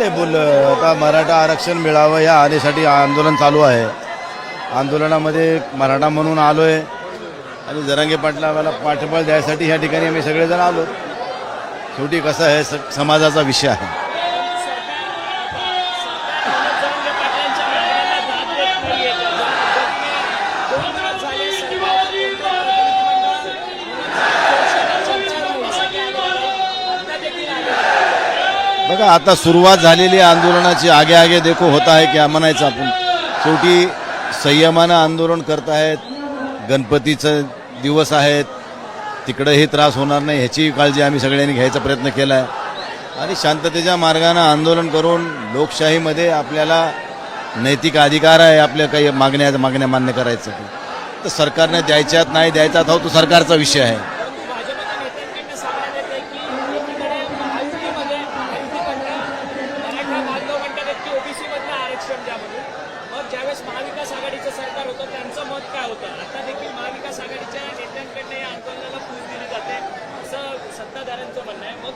नाही बोल आता मराठा आरक्षण मिळावं या आधीसाठी आंदोलन चालू आहे. आंदोलनामध्ये मराठा म्हणून आलो आहे आणि जरांगे पाटलाला पाठबळ द्यायसाठी ह्या ठिकाणी आम्ही सगळेजण आलो शेवटी कसं आहे स- समाजाचा विषय आहे जरांगे पाटलांच्या मागण्यांना दाद देत नाहीये का? दोन दिवस झाले सर्व चर्चा होण्यासाठी आले आहे. आता देखील आले आहे. बघा आता सुरुवात झालेली आंदोलनाची. आगे आगे देखो होता आहे क्या म्हणायचं आपण. शेवटी संयमानं आंदोलन करत आहेत. गणपतीचं दिवस आहेत. तिकडंही त्रास होणार नाही. ह्याची काळजी आम्ही सगळ्यांनी घ्यायचा प्रयत्न केला आहे आणि शांततेच्या मार्गानं आंदोलन करून लोकशाहीमध्ये आपल्याला नैतिक अधिकार आहे आपल्या काही मागण्या मागण्या मान्य करायचं. तर सरकारने द्यायच्यात नाही द्यायचा हो तो सरकारचा विषय आहे. आरक्षण द्या म्हणून मग ज्यावेळेस महाविकास आघाडीचं सरकार होतं त्यांचं मत काय होतं? आता देखील महाविकास आघाडीच्या नेत्यांकडनं या आंदोलनाला पूज दिली जाते असं सत्ताधाऱ्यांचं म्हणणं आहे. मग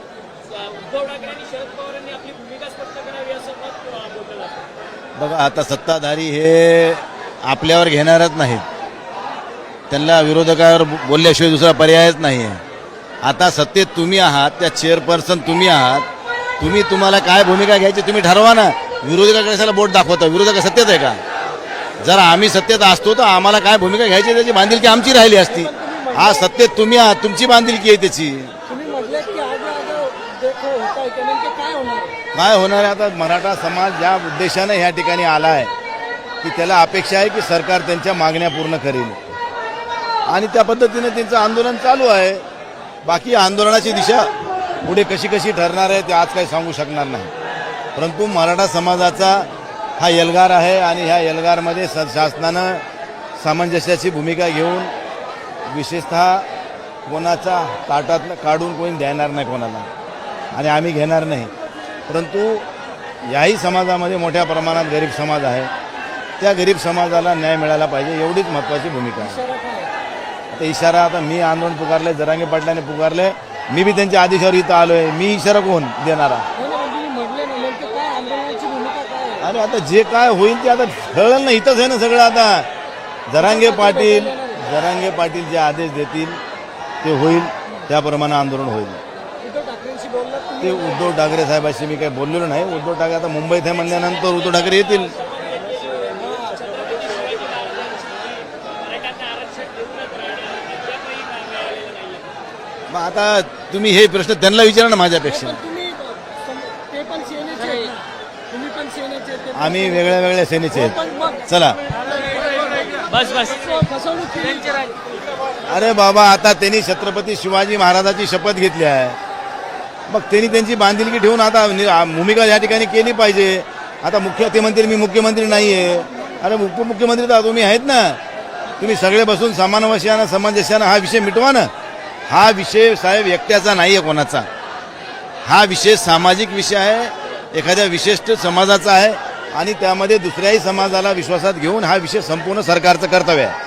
उद्धव ठाकरे आणि शरद पवारांनी आपली भूमिका स्पष्ट करावी असं मत बोललं जातं. बघा आता सत्ताधारी हे आपल्यावर घेणारच नाहीत. त्यांना विरोधकावर बोलल्याशिवाय दुसरा पर्यायच नाही आहे आता सत्तेत तुम्ही आहात त्या चेअरपर्सन तुम्ही आहात. तुम्ही तुम्हाला काय भूमिका घ्यायची तुम्ही ठरवा ना. विरोधकाकडे कशाला बोट दाखवता? विरोधक सत्तेत आहे का? जर आम्ही सत्तेत असतो तर आम्हाला काय भूमिका घ्यायची त्याची बांधिलकी आमची राहिली असती. आज सत्तेत तुम्ही तुमची बांधिलकी आहे त्याची. है काय होणार आहे? आता मराठा समाज ज्या उद्देशानं ह्या ठिकाणी आला आहे की त्याला अपेक्षा आहे की सरकार त्यांच्या मागण्या पूर्ण करेल. आणि त्या पद्धतीने त्यांचं आंदोलन चालू आहे. बाकी आंदोलनाची दिशा पुढे कशी कशी ठरणार आहे ते आज काही सांगू शकणार नाही. परंतु मराठा समाजाचा हा एल्गार आहे आणि ह्या एल्गारमध्ये स शासनानं सामंजस्याची भूमिका घेऊन विशेषतः कोणाचा ताटातलं काढून कोणी देणार नाही कोणाला. आणि आम्ही घेणार नाही. परंतु याही समाजामध्ये मोठ्या प्रमाणात गरीब समाज आहे. त्या गरीब समाजाला न्याय मिळाला पाहिजे एवढीच महत्त्वाची भूमिका आहे. आता इशारा आता मी आंदोलन पुकारले जरांगे पाटलाने पुकारले मी बी त्यांच्या आदेशावर इथं आलोय. मी इशारा कोण देणारा नाही नाही, पण तुम्ही म्हटले ना नेमके काय आंदोलनाची भूमिका काय आहे अरे आता जे काय होईल ते आता ठरलं ना इथंच आहे ना सगळं आता. जरांगे पाटील जरांगे पाटील जे आदेश देतील ते होईल. त्याप्रमाणे आंदोलन होईल. उद्धव ठाकरेंशी बोललात तुम्ही? ते उद्धव ठाकरे साहेबांशी मी काही बोललेलो नाही. उद्धव ठाकरे आता मुंबईत आहे म्हणल्यानंतर उद्धव ठाकरे येतील. मग आता तुम्ही हे प्रश्न त्यांना विचारा ना माझ्यापेक्षा पण तुम्ही सम- ते पण सेनेचे आहेत ना. तुम्ही पण सेनेचे आहेत, ते पण आम्ही वेगळ्या वेगळ्या सेनेचे आहेत. मग चला. बस बस. अरे बाबा आता त्यांनी छत्रपती शिवाजी महाराजाची शपथ घेतली आहे. मग त्यांनी त्यांची बांधिलकी ठेवून आता भूमिका या ठिकाणी केली पाहिजे. आता मुख्य ते म्हणतील मी मुख्यमंत्री नाही आहे अरे उपमुख्यमंत्री तर तुम्ही आहेत ना. तुम्ही सगळे बसून समानवशानं समंजस्यानं हा विषय मिटवा ना. हा विषय साहेब एकट्याचा नाही आहे कोणाचा. हा विषय सामाजिक विषय आहे. एखाद्या विशिष्ट समाजाचा आहे आणि त्यामध्ये दुसऱ्याही समाजाला विश्वासात घेऊन हा विषय संपूर्ण सरकारचं कर्तव्य आहे.